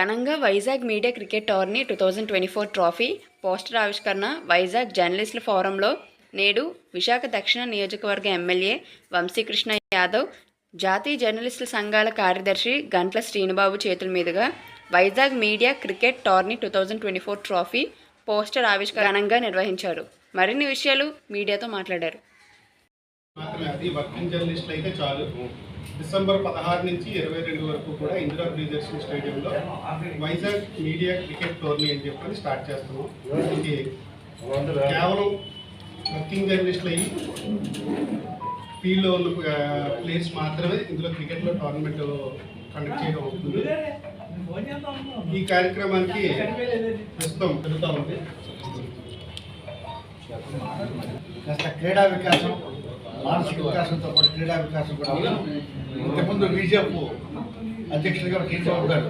ఘనంగా Vizag media cricket tourney two thousand twenty four trophy poster ఆవిష్కరణ వైజాగ్ జర్నలిస్టుల ఫోరంలో నేడు విశాఖ దక్షిణ నియోజకవర్గ ఎమ్మెల్యే వంశీకృష్ణ యాదవ్ జాతీయ జర్నలిస్టుల సంఘాల కార్యదర్శి గంట్ల శ్రీనుబాబు చేతుల మీదుగా Vizag media cricket tourney two thousand twenty four trophy poster ఆవిష్కరణంగా నిర్వహించారు. మరిన్ని విషయాలు మీడియాతో మాట్లాడారు. మాత్రమే అది వర్కింగ్ జర్నలిస్టులు అయితే చాలు. డిసెంబర్ పదహారు నుంచి ఇరవై రెండు వరకు కూడా ఇందిరా ప్రియదర్శన్ స్టేడియంలో వైజాగ్ మీడియా క్రికెట్ టోర్నీ అని చెప్పని స్టార్ట్ చేస్తున్నాం. ఇది కేవలం వర్కింగ్ జర్నలిస్టులు అయ్యి ఫీల్డ్లో ఉన్న ప్లేస్ మాత్రమే ఇందులో క్రికెట్లో టోర్నమెంట్ కండక్ట్ చేయడం అవుతుంది. ఈ కార్యక్రమానికి ప్రస్తుతం పెరుగుతూ ఉంది. క్రీడా వికాసం. మానసిక వికాసంతో పాటు క్రీడా వికాసం కూడా ఇంతకుముందు బీజేపీ అధ్యక్షుడిగా కేసీఆర్ గారు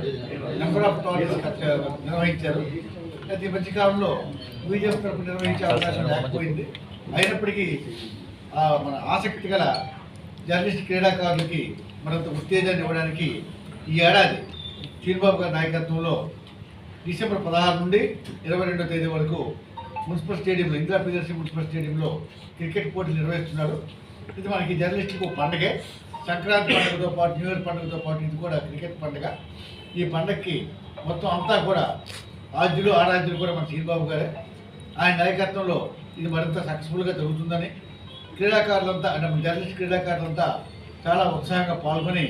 నెంబర్ ఆఫ్ టోర్నమెంట్స్ నిర్వహించారు. ప్రతి మధ్యకాలంలో బీజేపీ తరపు నిర్వహించే అవకాశం లేకపోయింది. అయినప్పటికీ మన ఆసక్తి గల జర్నలిస్ట్ క్రీడాకారులకి మరింత ఉత్తేజాన్ని ఇవ్వడానికి ఈ ఏడాది చీరబాబు గారి నాయకత్వంలో డిసెంబర్ పదహారు నుండి ఇరవై తేదీ వరకు మున్సిపల్ స్టేడియంలో ఇందిరా ప్రియదర్శి మున్సిపల్ స్టేడియంలో క్రికెట్ పోటీలు నిర్వహిస్తున్నారు. ఇది మనకి జర్నలిస్టులకు ఒక పండగే. సంక్రాంతి పండుగతో పాటు న్యూ ఇయర్ పండుగతో పాటు ఇది కూడా క్రికెట్ పండుగ. ఈ పండగకి మొత్తం అంతా కూడా ఆద్యులు ఆరాధ్యులు కూడా మన శ్రీబాబు గారే. ఆయన నాయకత్వంలో ఇది మరింత సక్సెస్ఫుల్గా జరుగుతుందని క్రీడాకారులంతా అంటే జర్నలిస్ట్ క్రీడాకారులంతా చాలా ఉత్సాహంగా పాల్గొని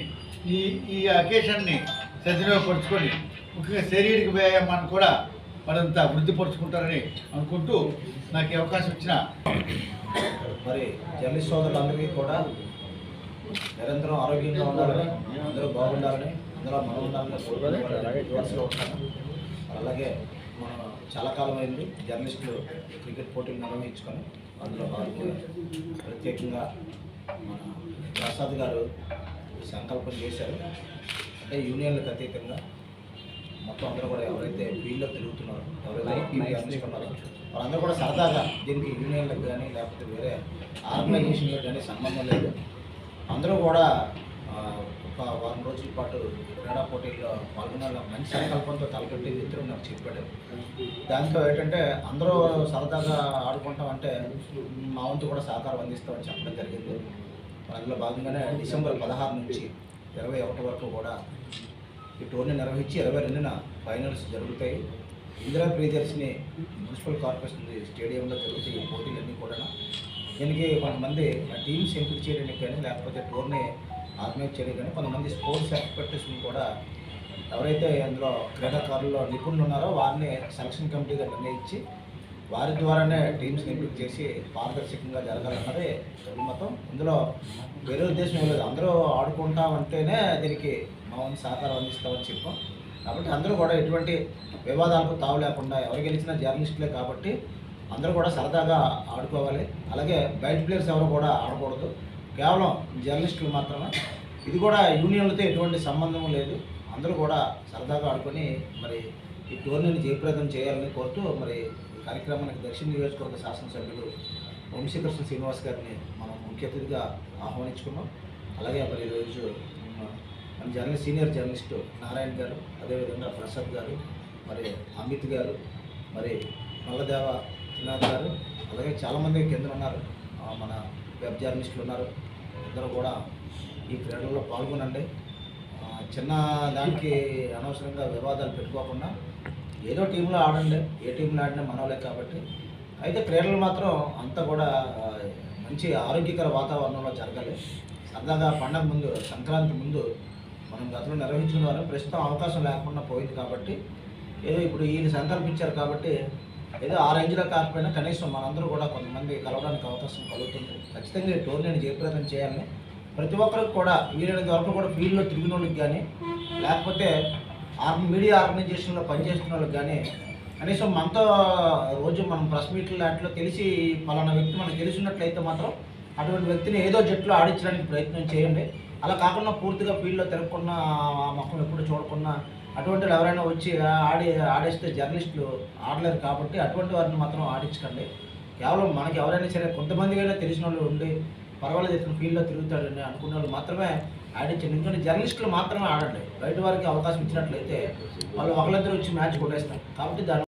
ఈ ఈ అకేషన్ని సద్వినియోగపరుచుకొని ముఖ్యంగా శారీరక వ్యాయామాన్ని కూడా మరింత వృద్ధిపరుచుకుంటారని అనుకుంటూ నాకు అవకాశం ఇచ్చిన మరి జర్నలిస్ట్ సోదరులందరికీ కూడా నిరంతరం ఆరోగ్యంగా ఉండాలని అందరూ బాగుండాలని అందరూ మనం ఉండాలని కోరుకునే ఉంటాను అలాగే మనం చాలా కాలం అయింది జర్నలిస్టులు క్రికెట్ పోటీలు నిర్వహించుకొని అందులో పాల్గొని ప్రత్యేకంగా మన ప్రసాద్ గారు సంకల్పం చేశారు. అంటే యూనియన్లకు అతీతంగా మొత్తం అందరూ కూడా ఎవరైతే ఫీల్డ్లో తిరుగుతున్నారో ఎవరైతే వాళ్ళందరూ కూడా సరదాగా దీనికి యూనియన్లకు కానీ లేకపోతే వేరే ఆర్గనైజేషన్లకు కానీ సంబంధం లేదు. అందరూ కూడా ఒక వారం రోజుల పాటు క్రీడా పోటీల్లో పాల్గొనాలని మంచి సంకల్పంతో తలపెట్టి మిత్రుడు నాకు చెప్పాడు దాంతో ఏంటంటే అందరూ సరదాగా ఆడుకుంటాం అంటే మా వంతు కూడా సహకారం అందిస్తామని చెప్పడం జరిగింది. అందులో భాగంగానే డిసెంబర్ పదహారు నుంచి ఇరవై ఒకటి వరకు కూడా ఈ టోర్నీ నిర్వహించి ఇరవై రెండున ఫైనల్స్ జరుగుతాయి. ఇందిరా ప్రియదర్శిని మున్సిపల్ కార్పొరేషన్ స్టేడియంలో జరుగుతాయి ఈ పోటీలన్నీ కూడా దీనికి కొంతమంది టీమ్స్ ఎంపిక చేయడానికి కానీ లేకపోతే టోర్నీ ఆర్గనైజ్ చేయడానికి కానీ కొంతమంది స్పోర్ట్స్ ఎక్స్పర్ట్స్ని కూడా ఎవరైతే అందులో క్రీడాకారుల్లో నిపుణులు ఉన్నారో వారిని సెలక్షన్ కమిటీగా నిర్ణయించి వారి ద్వారానే టీమ్స్ ఎంపిక చేసి పారదర్శకంగా జరగాలన్నది మతం. ఇందులో వేరే ఉద్దేశం ఏం లేదు. అందరూ ఆడుకుంటామంటేనే దీనికి మా వంతు సహకారం అందిస్తామని చెప్పాం. కాబట్టి అందరూ కూడా ఎటువంటి వివాదాలకు తావు లేకుండా ఎవరు గెలిచినా జర్నలిస్టులే కాబట్టి అందరూ కూడా సరదాగా ఆడుకోవాలి. అలాగే బయట ప్లేయర్స్ ఎవరు కూడా ఆడకూడదు. కేవలం జర్నలిస్టులు మాత్రమే. ఇది కూడా యూనియన్లతో ఎటువంటి సంబంధం లేదు. అందరూ కూడా సరదాగా ఆడుకొని మరి ఈ టోర్నీని జయప్రదం చేయాలని కోరుతూ మరి కార్యక్రమానికి దక్షిణ నియోజకవర్గ శాసనసభ్యులు వంశీకృష్ణ శ్రీనివాస్ గారిని మనం ముఖ్య అతిథిగా ఆహ్వానించుకున్నాం. అలాగే మరి ఈరోజు మన- జర్నలిస్ట్ సీనియర్ జర్నలిస్టు నారాయణ గారు అదేవిధంగా ప్రసాద్ గారు మరి అమిత్ గారు మరి మల్లదేవ త్రినాథ్ గారు అలాగే చాలామంది కింద ఉన్నారు. మన వెబ్ జర్నలిస్టులు ఉన్నారు. అందరూ కూడా ఈ క్రీడల్లో పాల్గొనండి. చిన్న దానికి అనవసరంగా వివాదాలు పెట్టుకోకుండా ఏదో టీంలో ఆడండి ఏ టీంలో ఆడినా మనవలే కాబట్టి. అయితే క్రీడలు మాత్రం అంతా కూడా మంచి ఆరోగ్యకర వాతావరణంలో జరగాలి. సరదాగా పండగ ముందు సంక్రాంతి ముందు మనం గతంలో నిర్వహించిన వారు ప్రస్తుతం అవకాశం లేకుండా పోయింది కాబట్టి ఏదో ఇప్పుడు ఈయన సంకల్పించారు కాబట్టి ఏదో ఆ రేంజ్లో కాకపోయినా కనీసం మనందరూ కూడా కొంతమంది కలవడానికి అవకాశం కలుగుతుంది. ఖచ్చితంగా ఈ టోర్నీని జయప్రదం చేయాలని ప్రతి ఒక్కరికి కూడా వీలైనంత వరకు కూడా ఫీల్డ్లో తిరిగిన వాళ్ళకి కానీ లేకపోతే ఆర్గ మీడియా ఆర్గనైజేషన్లో పనిచేస్తున్న వాళ్ళకి కానీ కనీసం మనతో రోజు మనం ప్రెస్ మీట్లు లాంటిలో తెలిసి పలానా వ్యక్తి మనకు తెలిసినట్లయితే మాత్రం అటువంటి వ్యక్తిని ఏదో జట్టులో ఆడించడానికి ప్రయత్నం చేయండి. అలా కాకుండా పూర్తిగా ఫీల్డ్లో తిరగకుండా ఆ ఎప్పుడు చూడకుండా అటువంటి ఎవరైనా వచ్చి ఆడి ఆడేస్తే జర్నలిస్టులు ఆడలేరు కాబట్టి అటువంటి వారిని మాత్రం ఆడించకండి. కేవలం మనకి ఎవరైనా సరే కొంతమంది తెలిసిన వాళ్ళు ఉండి పర్వాలేదు ఇతను ఫీల్డ్లో తిరుగుతాడని అనుకున్న వాళ్ళు మాత్రమే ఆడించండి ఎందుకంటే జర్నలిస్టులు మాత్రమే ఆడండి. బయట వారికి అవకాశం ఇచ్చినట్లయితే వాళ్ళు ఒకళ్ళిద్దరు వచ్చి మ్యాచ్ కొట్టేస్తారు. కాబట్టి దాని